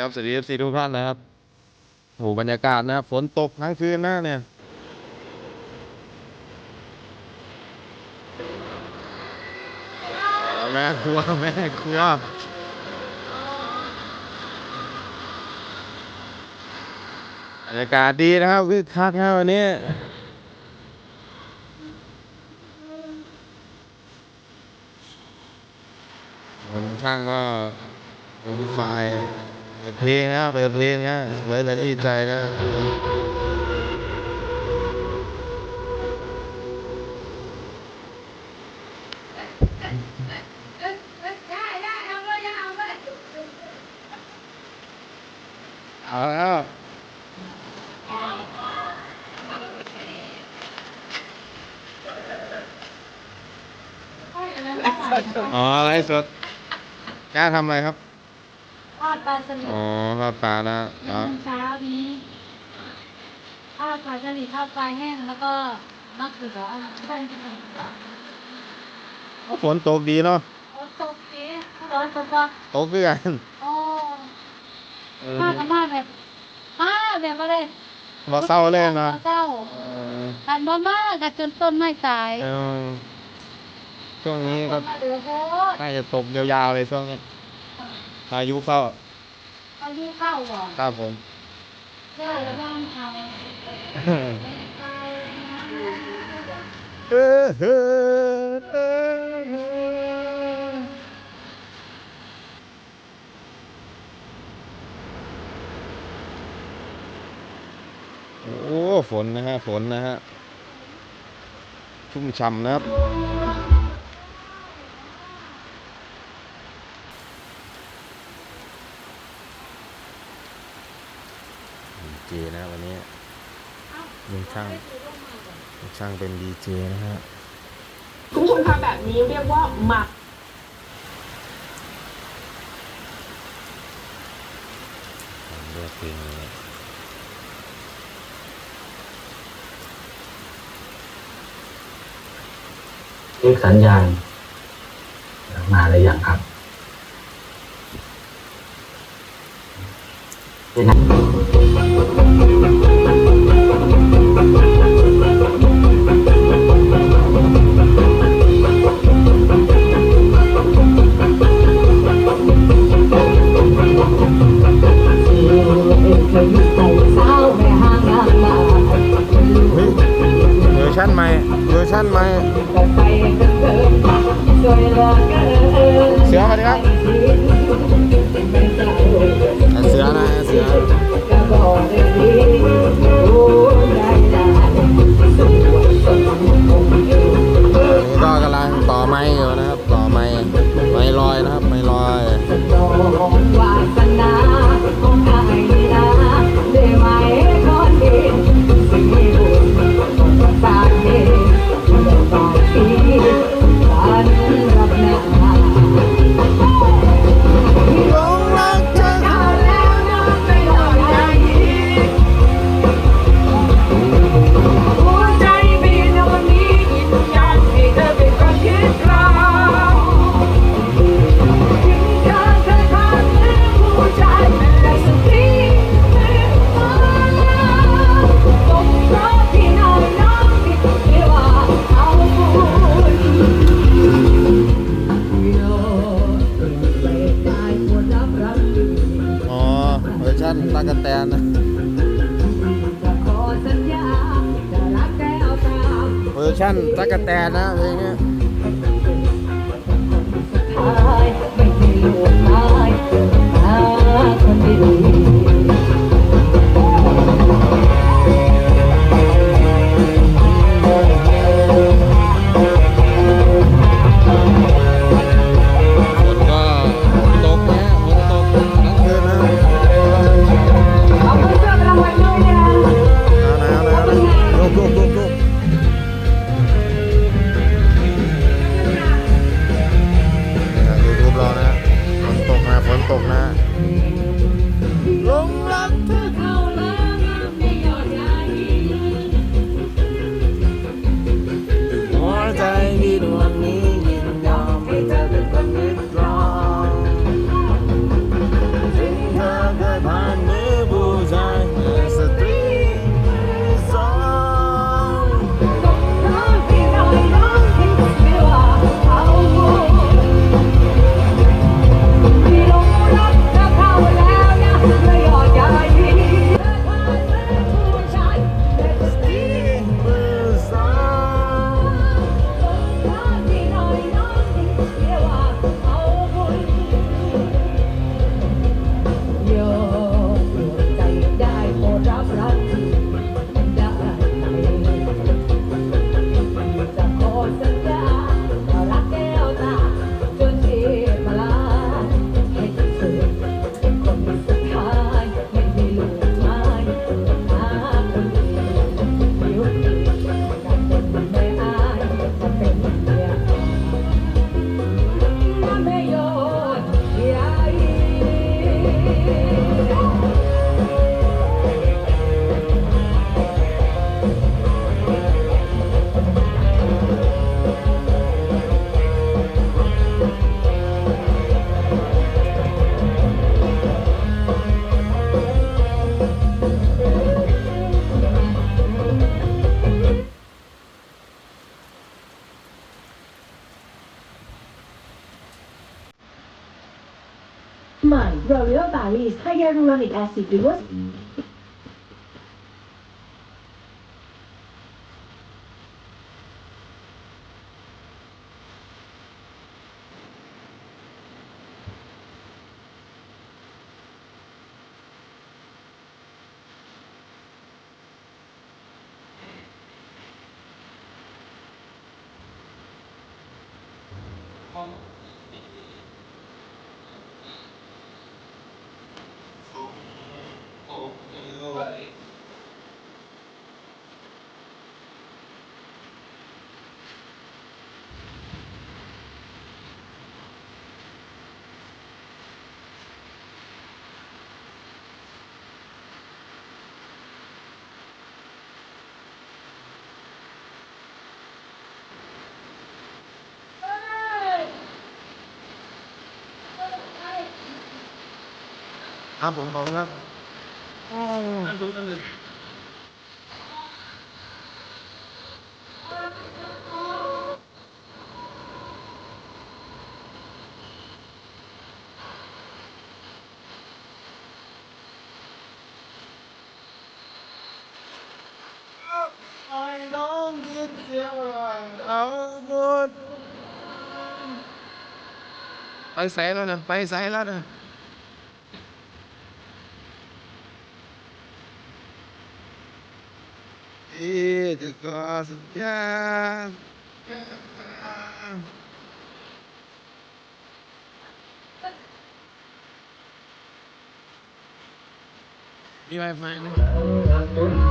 ครับสวัสดีสีทุกท่านนะครับโอ้โหบรรยากาศนะครับฝนตกทั้งคืนนะเนี่ยแม่ครัวแม่ครัวบรรยากาศดีนะครับคึกคักครับวันนี้คนข้างก็เป็นไฟ เพลงนะเปิดเพลงนะไว้เลยดีใจนะได้ได้เอาเลยเอาเลยเอาแล้วอ๋ออะไรสดกล้าทำอะไรครับ ทอดปลาสลิดอ๋อทอดปลานะเมื่อเช้านี้ทอดปลาสลิดทอดปลาแห้งแล้วก็มะเขือใช่ไหมฝนตกดีเนาะโอ้ตกสิร้อนตกปะตกด้วยกันโอ้เออมากันมาแบบมาแบบมาเลยมาเศร้าเล่นนะเศร้าเออกันบ่มากันจนต้นไม้ตายเออช่วงนี้ก็มาเหลือโคตร น่าจะตกยาวๆเลยช่วงนี้ พายุเข้าอายุเข้าบ่ครับผมเจ้าแล้วบ้านเขาเออเออเออโอ้ฝนนะฮะฝนนะฮะชุ่มฉ่ำนะครับ เจนะวันนี้ลุงช่างลุงช่างเป็นดีเจนะฮะคุณผู้ชมคะแบบนี้เรียกว่าหมักเลือกเพลงนี้เรียกสัญญาณมาอะไรอย่างครับเป็น เวอร์ชันใหม่เสือมาดีครับ ชันตะกะแตนนะเพลงนี้ยไม่มีลูกชายหาคนดี ใหม่ L'Oreal Paris Hyaluronic Acid หรือว่า ครับผมขอบคุณครับไอ้น้องคิดเสียงเอาหมดไปใส่แล้วนะไปใส่แล้วนะ It's cause of time. มีไวไฟไหม